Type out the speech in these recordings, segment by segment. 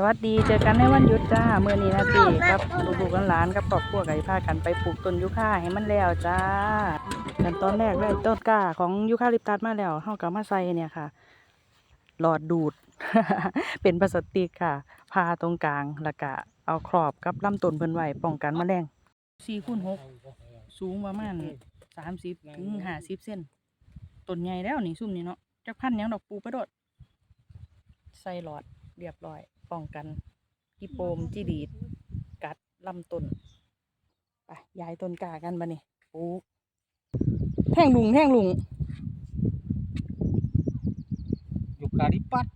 สวัสดีเจอกันในวันหยุดจ้าเมื่อนี้นะตีกับลูกๆหลานๆกับครอบครัวไก่พากันไปปลูกต้นยูคาให้มันแล้วจ้าขั้นตอนแรกได้ต้นกล้าของยูคาลิปตัสมาแล้วเฮาก็มาใส่เนี่ยค่ะ หลอดดูด เป็นพลาสติกค่ะพาตรงกลางแล้วก็เอาครอบกับลำต้นเพิ่นไว้ป้องกันแมลง4คูณ6สูงประมาณ30ถึง50เซนต้นใหญ่แล้วนี่ซุ่มนี่เนาะจักพันหยังดอกปลูกไปโดดใส่หลอด เรียบร้อย ป้องกันกีโปมจีดีด กัดลำต้นไปย้ายต้นกากันบะนี่ปลูกแท่งลุงแท่งลุงยูคาลิปตัส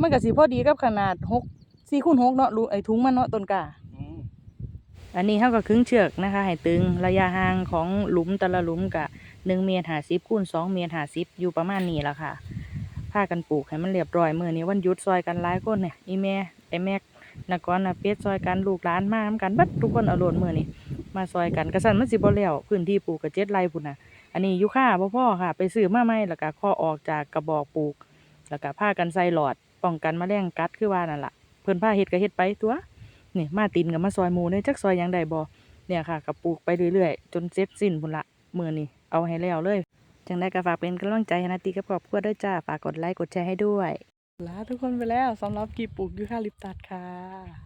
มันก็สิพอดีกับขนาดหกสี่คูณหกเนาะลุงไอ้ถุงมันเนาะต้นกาอืมอันนี้เขาก็ครึ่งเชือกนะคะ ให้ตึงระยะห่างของหลุมแต่ละหลุมกะหนึ่งเมตรหาสิบคูณสองเมตรหาสิบอยู่ประมาณนี้ละค่ะพากันปลูกให้มันเรียบร้อยมือนี้วันหยุดซอยกันหลายคนเนี่ยอีแม่ไอแม็กนักกอนนะเป็ดซอยกันลูกหลานมาทำกันบัดทุกคนเอาโลนมือนี้มาซอยกันกระสันมันสิบ่แล้วพื้นที่ปลูกกระเจ็ดไรพุ่นน่ะ อันนี้ยุค่าพ่อพ่อค่ะ ไปซื้อมาใหม่แล้วก็ข้อออกจากกระบอกปลูก แล้วก็พากันใส่หลอดป้องกันแมลงกัดคือว่านั่นละเพิ่นพาเฮ็ดก็เฮ็ดไปตัวนี่มาตินกับมาซอยหมูเนี่ยจักซอยยังไดบ่เนี่ยค่ะกับปลูกไปเรื่อยๆ จนเสร็จสิ้นพุ่นละมือนี่เอาให้แล้วเลย จังได้ก็ฝากเป็นกำลังใจให้นาตีกับครอบครัวด้วยจ้า ฝากกดไลค์กดแชร์ให้ด้วย ลาทุกคนไปแล้วสำหรับกีปลูกยูคาลิปตัสค่ะ